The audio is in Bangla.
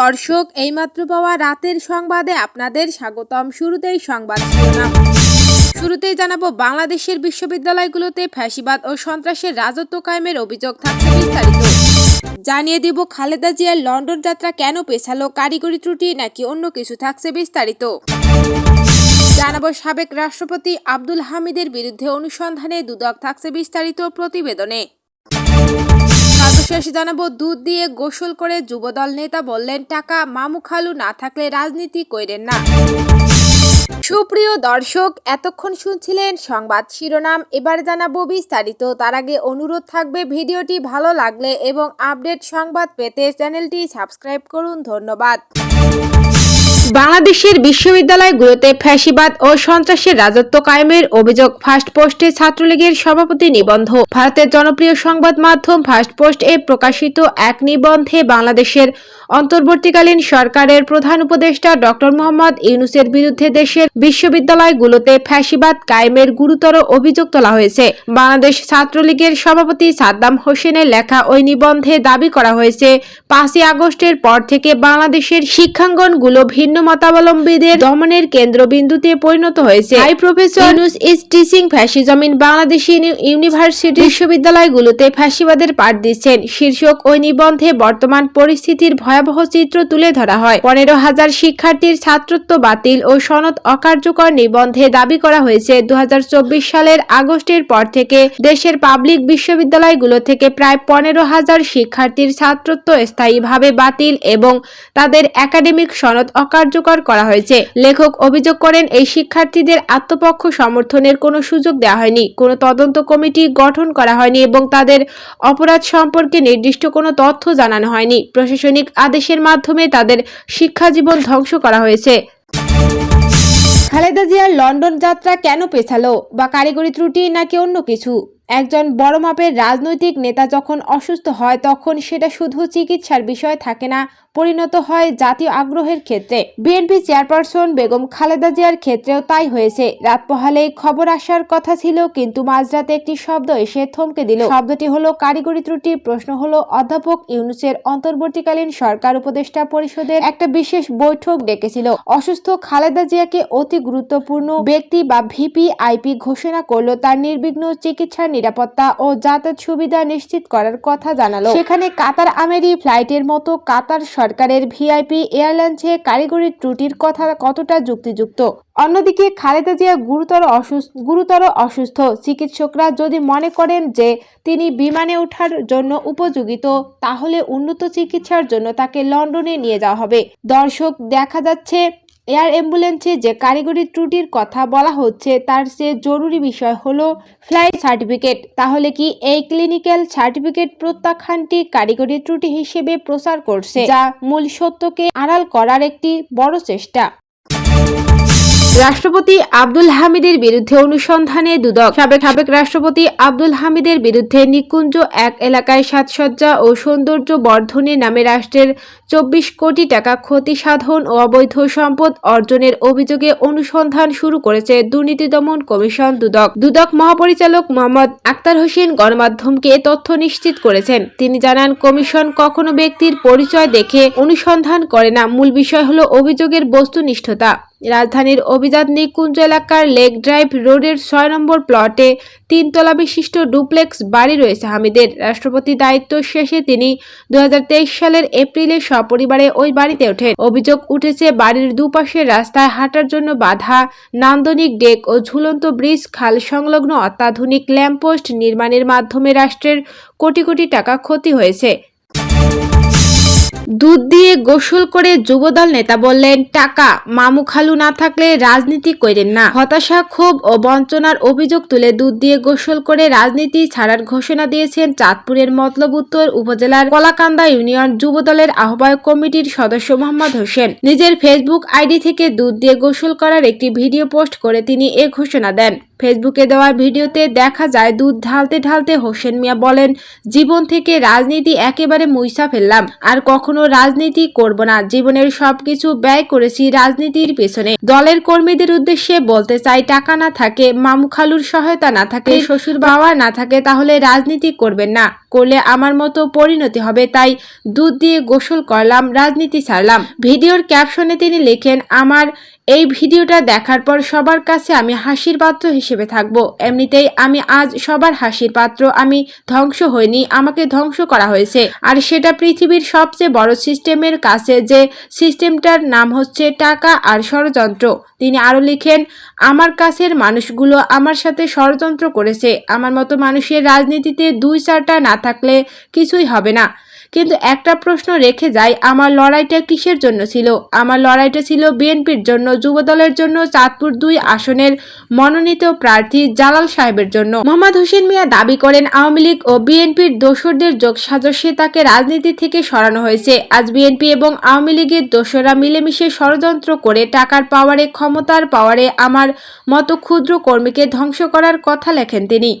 দর্শক, এইমাত্র পাওয়া রাতের সংবাদে আপনাদের স্বাগতম। শুরুতেই সংবাদ শুরুতেই জানাব, বাংলাদেশের বিশ্ববিদ্যালয়গুলোতে ফ্যাসিবাদ ও সন্ত্রাসের রাজত্ব কায়েমের অভিযোগ থাকছে বিস্তারিত। জানিয়ে দিব, খালেদা জিয়ার লন্ডন যাত্রা কেন পেছালো, কারিগরি ত্রুটি নাকি অন্য কিছু থাকছে বিস্তারিত। জানাব, সাবেক রাষ্ট্রপতি আব্দুল হামিদের বিরুদ্ধে অনুসন্ধানে দুদক থাকছে বিস্তারিত প্রতিবেদনে। সর্বশেষ জানাব, দুধ দিয়ে গোসল করে যুবদল নেতা বললেন, টাকা মামু খালু না থাকলে রাজনীতি কইরেন না। সুপ্রিয় দর্শক, এতক্ষণ শুনছিলেন সংবাদ শিরোনাম। এবার জানাব বিস্তারিত। তার আগে অনুরোধ থাকবে, ভিডিওটি ভালো লাগলে এবং আপডেট সংবাদ পেতে চ্যানেলটি সাবস্ক্রাইব করুন। ধন্যবাদ। বাংলাদেশের বিশ্ববিদ্যালয়গুলোতে ফ্যাসিবাদ ও সন্ত্রাসের রাজত্ব কায়েমের অভিযোগ ফার্স্ট পোস্টে ছাত্রলীগের সভাপতি নিবন্ধ। ভারতের জনপ্রিয় সংবাদ মাধ্যম ফার্স্ট পোস্ট এ প্রকাশিত এক নিবন্ধে বাংলাদেশের অন্তর্বর্তীকালীন সরকারের প্রধান উপদেষ্টা ডক্টর মোহাম্মদ ইউনুসের বিরুদ্ধে দেশের বিশ্ববিদ্যালয়গুলোতে ফ্যাসিবাদ কায়েমের গুরুতর অভিযোগ তোলা হয়েছে। বাংলাদেশ ছাত্রলীগের সভাপতি সাদ্দাম হোসেনের লেখা ওই নিবন্ধে দাবি করা হয়েছে, পাঁচই আগস্টের পর থেকে বাংলাদেশের শিক্ষাঙ্গনগুলো ভিন্ন মতাবলম্বীদের দমনের কেন্দ্রবিন্দুতে পরিণত হয়েছে। Hi professor Yunus is teaching fascism in Bangladesh uni- university বিশ্ববিদ্যালয়গুলোতে ফ্যাসিবাদের পাঠ দিচ্ছেন। শীর্ষক ওই নিবন্ধে বর্তমান পরিস্থিতির ভয়াবহ চিত্র তুলে ধরা হয়। পনেরো হাজার শিক্ষার্থীর ছাত্রত্ব বাতিল ও সনদ অকার্যকর নিবন্ধে দাবি করা হয়েছে। দু হাজার চব্বিশ সালের আগস্টের পর থেকে দেশের পাবলিক বিশ্ববিদ্যালয়গুলো থেকে প্রায় পনেরো হাজার শিক্ষার্থীর ছাত্রত্ব স্থায়ীভাবে বাতিল এবং তাদের একাডেমিক সনদ অকার্যকর করা হয়েছে। লেখক অভিযোগ করেন, এই শিক্ষার্থীদের আত্মপক্ষ সমর্থনের কোনো সুযোগ দেওয়া হয়নি। কোনো তদন্ত কমিটি গঠন করা হয়নি এবং তাদের অপরাধ সম্পর্কে নির্দিষ্ট কোনো তথ্য জানানো হয়নি। প্রশাসনিক আদেশের মাধ্যমে তাদের শিক্ষা জীবন ধ্বংস করা হয়েছে। খালেদা জিয়ার লন্ডন যাত্রা কেন পেছালো? বা কারিগরি ত্রুটি নাকি অন্য কিছু? একজন বড় মাপের রাজনৈতিক নেতা যখন অসুস্থ হয়, তখন সেটা শুধু চিকিৎসার বিষয় থাকে না, পরিণত হয় জাতীয় আগ্রহের ক্ষেত্রে। বিএনপি চেয়ারপারসন বেগম খালেদা জিয়ার ক্ষেত্রেও তাই হয়েছে। রাত পোহালেই খবর আসার কথা ছিল, কিন্তু মাঝরাতে একটি শব্দ এসে থমকে দিল। শব্দটি হলো কারিগরি ত্রুটি প্রশ্ন হলো অধ্যাপক ইউনুসের অন্তর্বর্তীকালীন সরকার উপদেষ্টা পরিষদের একটা বিশেষ বৈঠক ডেকেছিল। অসুস্থ খালেদা জিয়াকে অতি গুরুত্বপূর্ণ ব্যক্তি বা ভিপি আইপি ঘোষণা করল, তার নির্বিঘ্ন চিকিৎসার নিরাপত্তা ও যাতায়াত সুবিধা নিশ্চিত করার কথা জানালো। সেখানে কাতার আমেরি ফ্লাইটের মতো কাতার সরকারের ভিআইপি এয়ারলাইন্সে কারিগরি ত্রুটির কথা কতটা যুক্তিযুক্ত? অন্যদিকে খালেদা জিয়া গুরুতর অসুস্থ গুরুতর অসুস্থ চিকিৎসকরা যদি মনে করেন যে তিনি বিমানে ওঠার জন্য উপযোগিত, তাহলে উন্নত চিকিৎসার জন্য তাকে লন্ডনে নিয়ে যাওয়া হবে। দর্শক, দেখা যাচ্ছে এয়ার অ্যাম্বুলেন্সে যে কারিগরি ত্রুটির কথা বলা হচ্ছে, তার চেয়ে জরুরি বিষয় হল ফ্লাইট সার্টিফিকেট। তাহলে কি এই ক্লিনিক্যাল সার্টিফিকেট প্রত্যাখ্যানটি কারিগরি ত্রুটি হিসেবে প্রচার করছে, যা মূল সত্যকে আড়াল করার একটি বড় চেষ্টা? রাষ্ট্রপতি আব্দুল হামিদের বিরুদ্ধে অনুসন্ধানে দুদক। সাবেক সাবেক রাষ্ট্রপতি আব্দুল হামিদের বিরুদ্ধে নিকুঞ্জ এক এলাকায় সাজসজ্জা ও সৌন্দর্য বর্ধনের নামে রাষ্ট্রের চব্বিশ কোটি টাকা ক্ষতি সাধন ও অবৈধ সম্পদ অর্জনের অভিযোগে অনুসন্ধান শুরু করেছে দুর্নীতি দমন কমিশন দুদক। দুদক মহাপরিচালক মোহাম্মদ আক্তার হোসেন গণমাধ্যমকে তথ্য নিশ্চিত করেছেন। তিনি জানান, কমিশন কখনো ব্যক্তির পরিচয় দেখে অনুসন্ধান করে না। মূল বিষয় হল অভিযোগের বস্তুনিষ্ঠতা। রাজধানীর অভিজাত নিকুঞ্জ এলাকার লেক ড্রাইভ রোডের ছয় নম্বর প্লটে তিনতলা বিশিষ্ট ডুপ্লেক্স বাড়ি রয়েছে হামিদের। রাষ্ট্রপতি দায়িত্ব শেষে তিনি দু হাজার তেইশ সালের এপ্রিলে সপরিবারে ওই বাড়িতে ওঠেন। অভিযোগ উঠেছে, বাড়ির দুপাশের রাস্তায় হাঁটার জন্য বাধা, নান্দনিক ডেক ও ঝুলন্ত ব্রিজ, খাল সংলগ্ন অত্যাধুনিক ল্যাম্পপোস্ট নির্মাণের মাধ্যমে রাষ্ট্রের কোটি কোটি টাকা ক্ষতি হয়েছে। দুধ দিয়ে গোসল করে যুবদল নেতা বললেন, টাকা, মামু খালু না থাকলে রাজনীতি করেন না। হতাশা, ক্ষোভ ও বঞ্চনার অভিযোগ তুলে দুধ দিয়ে গোসল করে রাজনীতি ছাড়ার ঘোষণা দিয়েছেন চাঁদপুরের মতলব উত্তর উপজেলার কলাকান্দা ইউনিয়ন যুবদলের আহ্বায়ক কমিটির সদস্য মোহাম্মদ হোসেন। নিজের ফেসবুক আইডি থেকে দুধ দিয়ে গোসল করার একটি ভিডিও পোস্ট করে তিনি এ ঘোষণা দেন। ফেসবুকে দেওয়া ভিডিওতে দেখা যায়, দুধ ঢালতে ঢালতে হোসেন মিয়া বলেন, জীবন থেকে রাজনীতি একেবারে মুইসা ফেললাম, আর কখনো রাজনীতি করব না। জীবনের সবকিছু ব্যয় করেছি রাজনীতির পেছনে। দলের কর্মীদের উদ্দেশ্যে বলতে চাই টাকা না থাকে মামুখালুর সহায়তা না থাকে শ্বশুর বাবা না থাকে তাহলে রাজনীতি করবেন না। করলে আমার মতো পরিণতি হবে তাই দুধ দিয়ে গোসল করলাম রাজনীতি ছাড়লাম। ভিডিওর ক্যাপশনে তিনি লেখেন আমার এই ভিডিওটা দেখার পর সবার কাছে আমি হাসির পাত্র হিসেবে থাকব। এমনিতেই আমি আজ সবার হাসির পাত্র। আমি ধ্বংস হইনি, আমাকে ধ্বংস করা হয়েছে। আর সেটা পৃথিবীর সবচেয়ে বড় সিস্টেমের কাছে যে সিস্টেমটার নাম হচ্ছে টাকা আর ষড়যন্ত্র। তিনি আরও লিখেন, আমার কাছের মানুষগুলো আমার সাথে ষড়যন্ত্র করেছে। আমার মতো মানুষের রাজনীতিতে দুই চারটা না থাকলে কিছুই হবে না। কিন্তু একটা প্রশ্ন রেখে যায় আমার লড়াইটা কিসের জন্য ছিল? আমার লড়াইটা ছিল বিএনপির জন্য, যুবদলের জন্য, চাঁদপুর দুই আসনের মনোনীত প্রার্থী জালাল সাহেবের জন্য। মোহাম্মদ হোসেন মিয়া দাবি করেন, আওয়ামী লীগ ও বিএনপির দোসরদের যোগ সাজস্যে তাকে রাজনীতি থেকে সরানো হয়েছে। আজ বিএনপি এবং আওয়ামী লীগের দোসররা মিলেমিশে ষড়যন্ত্র করে টাকার পাওয়ারে, ক্ষমতার পাওয়ারে আমার মতো ক্ষুদ্র কর্মীকে ধ্বংস করার কথা লেখেন তিনি।